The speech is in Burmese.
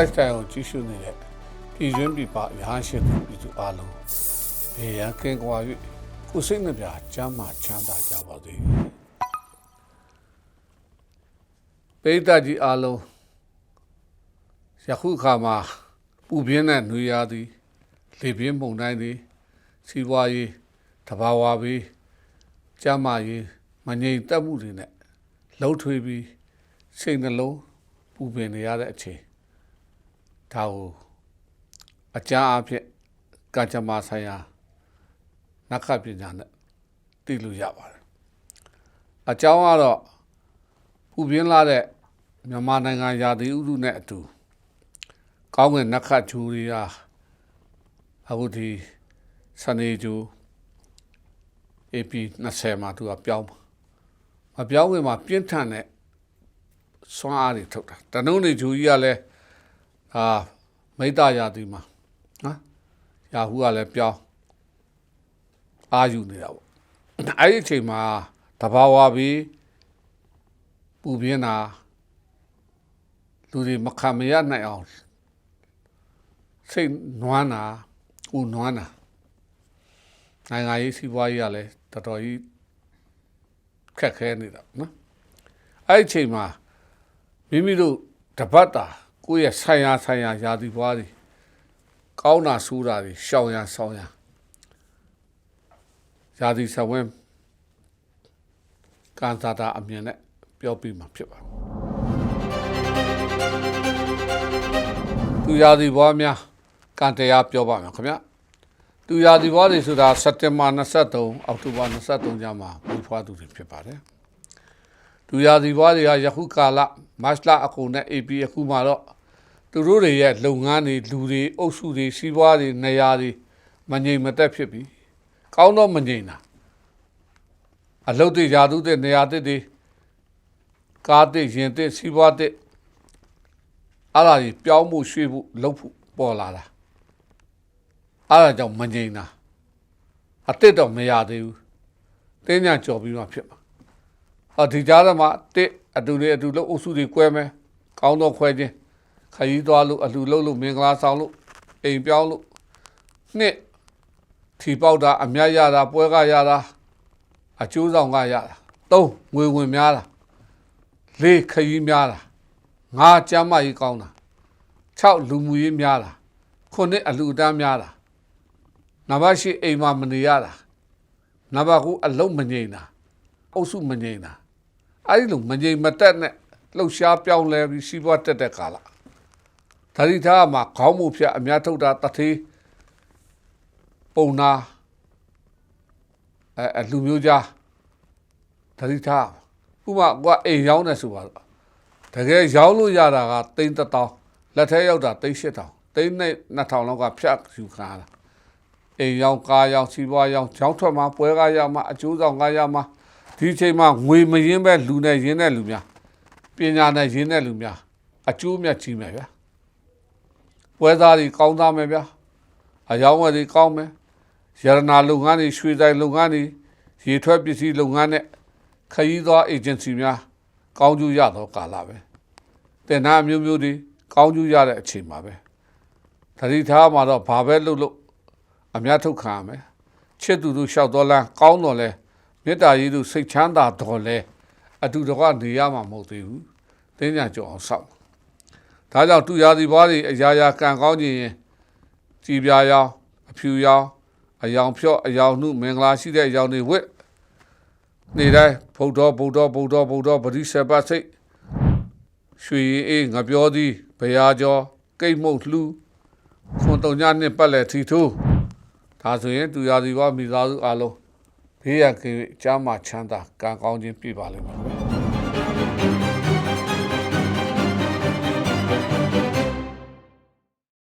lifestyle ကိုကြီးရှုနေတဲ့ပြည်တွင်းပြည်ပရဟန်းရှင်သူပြည်သူအားလုံးဘေးရန်ကင်းကွာ၍ကိုယ်စိတ်နှပြချမ်းသာချမ်းသာကြပါစေပိဋကကြီးအားလုံးယခုအခါမှာပူပြင်းတဲ့နှွေရာသည်လေပြင်းပုံတိုင်းသည်စီးပွားရေးတဘာဝပြီးကျမ်းမာရေးမငြိမ်သက်မှုတွေနဲ့လှုပ်ထွေးပြီးစိတ်နှလုံးပူပင်နေရတဲ့အချိန် ဒါကိုအကြမ်းအဖြစ်ကံကြမ္မာဆိုင်ရာနက္ခပညာနဲ့သိလို့ရပါတယ်အကြောင်းကတော့ပူပြင်းလာတဲ့မြန်မာနိုင်ငံရာသီဥတုနဲ့အတူကောင်းကင်နက္ခဂျူရီယာအခုဒီစနေဂျူ AP 20မှာသူကပြောင်းပါမပြောင်းဝင်မှာပြင်းထန်တဲ့စွမ်းအားတွေထုတ်တာတနုံးနေဂျူကြီးကလည်း အာမိတ္တရာသီမှာနော်ရာဟုကလည်းပြောင်းအာယူနေတာပေါ့အဲ့ဒီအချိန်မှာတဘာဝပြီးပူပြင်းတာလူတွေမခံမရနိုင်အောင်စိတ်နွမ်းတာဦးနွမ်းတာနိုင်ငံရေးစီးပွားရေးကလည်းတော်တော်ကြီးခက်ခဲနေတာနော်အဲ့ဒီအချိန်မှာမိမိတို့တပတ်တာ ကိုယ့်ရဲ့ဆိုင်ရာဆိုင်ရာယာတီပွားတွေကောင်းတာဆိုးတာတွေရှောင်ရဆောင်ရယာတီဆဝင်းကန်သာတာအမြင်နဲ့ပြောပြမှာဖြစ်ပါတယ်သူယာတီပွားများကန်တရားပြောပါမယ်ခင်ဗျာသူယာတီပွားတွေဆိုတာစက်တင်ဘာ23အောက်တိုဘာ23ညမှာမွေးဖွားသူတွေဖြစ်ပါတယ်သူယာတီပွားတွေကယခုကာလ မတ်လအခုနဲ့ AP အခုမှာတော့သူတို့တွေရဲ့လုပ်ငန်းတွေလူတွေအုပ်စုတွေစီးပွားတွေနေရာတွေမငြိမ်မသက်ဖြစ်ပြီးကောင်းတော့မငြိမ်တာအလုပ်တွေယာသူတဲ့နေရာတဲ့တွေကားတဲ့ရင်တဲ့စီးပွားတဲ့အဲ့ဒါကြီးပြောင်းမှုရွှေ့မှုလုပ်ဖို့ပေါ်လာတာအဲ့ဒါကြောင့်မငြိမ်တာအစ်စ်တော့မရသေးဘူးတင်းညာကြော်ပြီးမှဖြစ်မှာ ဟောဒီကြားထဲမှာတစ်အတူတွေအတူလို့အုပ်စုတွေကွဲမယ်ကောင်းတော့ခွဲခြင်းခရီးသွားလို့အလူလို့လို့မင်္ဂလာဆောင်လို့အိမ်ပြောင်းလို့နှစ်ထီပေါက်တာအမြတ်ရတာပွဲကရတာအကျိုးဆောင်ကရတာသုံးငွေဝင်များတာလေးခရီးများတာငါးကျမ်းမကြီးကောင်းတာ6လူမှုရေးများတာခုနှစ်အလူအတန်းများတာနံပါတ်8အိမ်မှာမနေရတာနံပါတ်9အလုံးမငြိမ်တာအုပ်စုမငြိမ်တာ အဲ့ဒီလိုမငြိမ်မသက်နဲ့လှုပ်ရှားပြောင်းလဲပြီးစီးပွားတက်တဲ့ကာလဒါဒီသားမှာခေါင်းမှုဖြတ်အများထုတ်တာတသေးပုံနာအဲအလူမျိုးကြားဒါဒီသားဥပမာကအိမ်ရောက်နေဆိုပါတော့တကယ်ရောက်လို့ရတာကတိန်းတစ်တောင်းလက်ထဲရောက်တာတိန်းရှစ်တောင်းတိန်းနဲ့2000လောက်ကဖြတ်ယူခါတာအိမ်ရောက်ကားရောက်စီးပွားရောက်ချောင်းထွက်မှာပွဲကားရောက်မှာအကျိုးဆောင်ကားရောက်မှာ ဒီချိန်မှာငွေမရင်းပဲလူနဲ့ရင်းတဲ့လူများပညာနဲ့ရင်းတဲ့လူများအကျိုးမြတ်ကြီးမယ်ဗျာပွဲသားတွေကောင်းသားမယ်ဗျာအယောင်းဝယ်တွေကောင်းမယ်ရတနာလုပ်ငန်းတွေရွှေဆိုင်လုပ်ငန်းတွေရေထွက်ပစ္စည်းလုပ်ငန်းနဲ့ခရီးသွားအေဂျင်စီများကောင်းကျိုးရတော့ကာလပဲတင်နာမျိုးမျိုးတွေကောင်းကျိုးရတဲ့အချိန်ပါပဲသတိထားမှာတော့ဘာပဲလုပ်လို့အများထုတ်ခံရမယ်ချစ်သူတို့လျှောက်တော်လန်းကောင်းတော်လဲ မေတ္တာရေးသူစိတ်ချမ်းသာတော်လဲအတူတကွနေရမှာမဟုတ်သေးဘူးတင်းညာကြောအောင်စောင့်ဒါကြောင့်သူရာသီပွားတွေအရာရာကံကောင်းခြင်းရင်ကြည်ပြာရောင်အဖြူရောင်အယောင်ဖြော့အယောင်နှုမင်္ဂလာရှိတဲ့အယောင်တွေဝတ်နေတိုင်းဗုဒ္ဓဗုဒ္ဓဗုဒ္ဓဗုဒ္ဓပရိစ္ဆေပစိတ်ရွှေရင်အေးငပြောသည်ဘရာကျော်ကိတ်မုတ်လှူခွန်တုံညနှစ်ပတ်လက်ထီထိုးဒါဆိုရင်သူရာသီပွားမိသားစုအားလုံး ဘေးရန်ကင်း၍ကြားမှာချမ်းသာကံကောင်းခြင်းပြည့်ပါလိမ့်မယ်